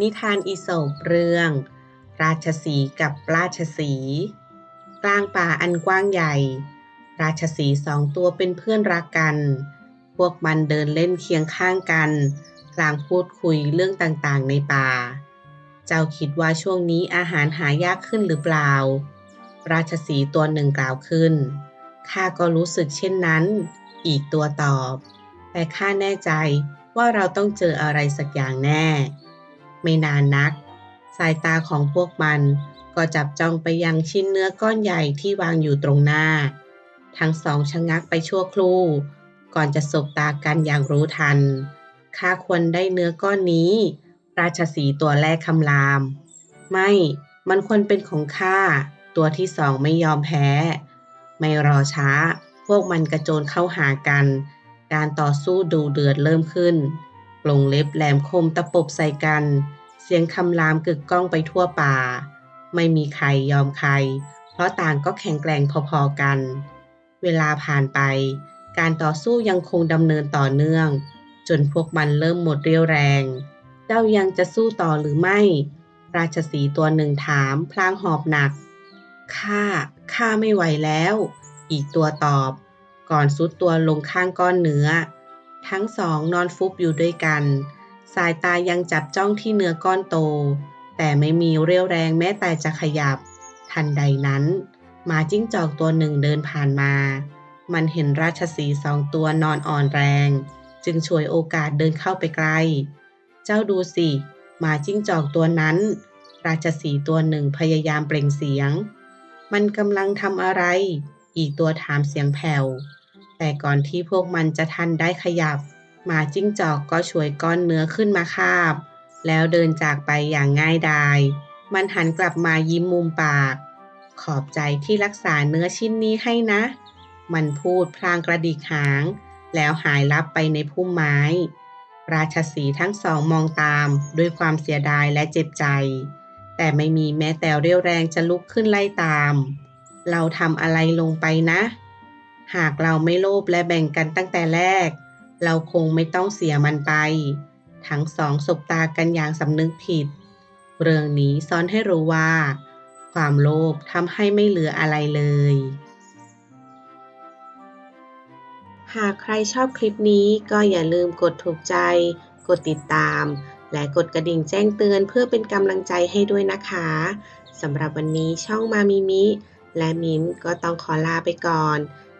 นิทานอีโสปเรื่อง ราชสีกับราชสีกลางป่าอันกว้างใหญ่ ราชสีสองตัวเป็นเพื่อนรักกัน พวกมันเดินเล่นเคียงข้างกันพลางพูดคุยเรื่องต่างๆในป่า เจ้าคิดว่าช่วงนี้อาหารหายากขึ้นหรือเปล่า ราชสีตัวหนึ่งกล่าวขึ้น ข้าก็รู้สึกเช่นนั้น อีกตัวตอบ แต่ข้าแน่ใจว่าเราต้องเจออะไรสักอย่างแน่ ไม่นานนัก สายตาของพวกมันก็จับจ้องไปยังชิ้นเนื้อก้อนใหญ่ที่วางอยู่ตรงหน้า ทั้งสองชะงักไปชั่วครู่ ก่อนจะสบตากันอย่างรู้ทัน ข้าควรได้เนื้อก้อนนี้ ราชสีตัวแรกคำราม ไม่ มันควรเป็นของข้า ตัวที่สองไม่ยอมแพ้ ไม่รอช้า พวกมันกระโจนเข้าหากัน การต่อสู้ดูเดือดเริ่มขึ้น ลงเล็บแหลมคมตะปบใส่กัน เสียงคำรามกึกก้องไปทั่วป่า ไม่มีใครยอมใคร เพราะต่างก็แข็งแกร่งพอๆกัน เวลาผ่านไป การต่อสู้ยังคงดำเนินต่อเนื่อง จนพวกมันเริ่มหมดเรี่ยวแรง เจ้ายังจะสู้ต่อหรือไม่ ราชสีตัวหนึ่งถามพลางหอบหนักข้าข้าไม่ไหวแล้ว อีกตัวตอบ ก่อนซุดตัวลงข้างก้อนเนื้อ ทั้งสองนอนฟุบอยู่ด้วยกัน สายตายังจับจ้องที่เนื้อก้อนโต แต่ไม่มีเรี่ยวแรงแม้แต่จะขยับ ทันใดนั้นหมาจิ้งจอกตัวหนึ่งเดินผ่านมา มันเห็นราชสีสองตัวนอนอ่อนแรง จึงฉวยโอกาสเดินเข้าไปใกล้ เจ้าดูสิหมาจิ้งจอกตัวนั้น ราชสีตัวหนึ่งพยายามเปล่งเสียง มันกำลังทำอะไร อีกตัวถามเสียงแผ่ว แต่ก่อนที่พวกมันจะทันได้ขยับ หมาจิ้งจอกก็ช่วยก้อนเนื้อขึ้นมาคาบ แล้วเดินจากไปอย่างง่ายดาย มันหันกลับมายิ้มมุมปาก ขอบใจที่รักษาเนื้อชิ้นนี้ให้นะ มันพูดพลางกระดิกหาง แล้วหายลับไปในพุ่มไม้ ราชสีทั้งสองมองตามด้วยความเสียดายและเจ็บใจ แต่ไม่มีแม้แต่เรี่ยวแรงจะลุกขึ้นไล่ตาม เราทำอะไรลงไปนะ หากเราไม่โลภและแบ่งกันตั้งแต่แรก เราคงไม่ต้องเสียมันไป ทั้งสองสบตากันอย่างสำนึกผิด เรื่องนี้สอนให้รู้ว่า ความโลภทำให้ไม่เหลืออะไรเลย หากใครชอบคลิปนี้ก็อย่าลืมกดถูกใจ กดติดตาม และกดกระดิ่งแจ้งเตือนเพื่อเป็นกำลังใจให้ด้วยนะคะสำหรับวันนี้ช่องมามิมิ และมิ้นก็ต้องขอลาไปก่อน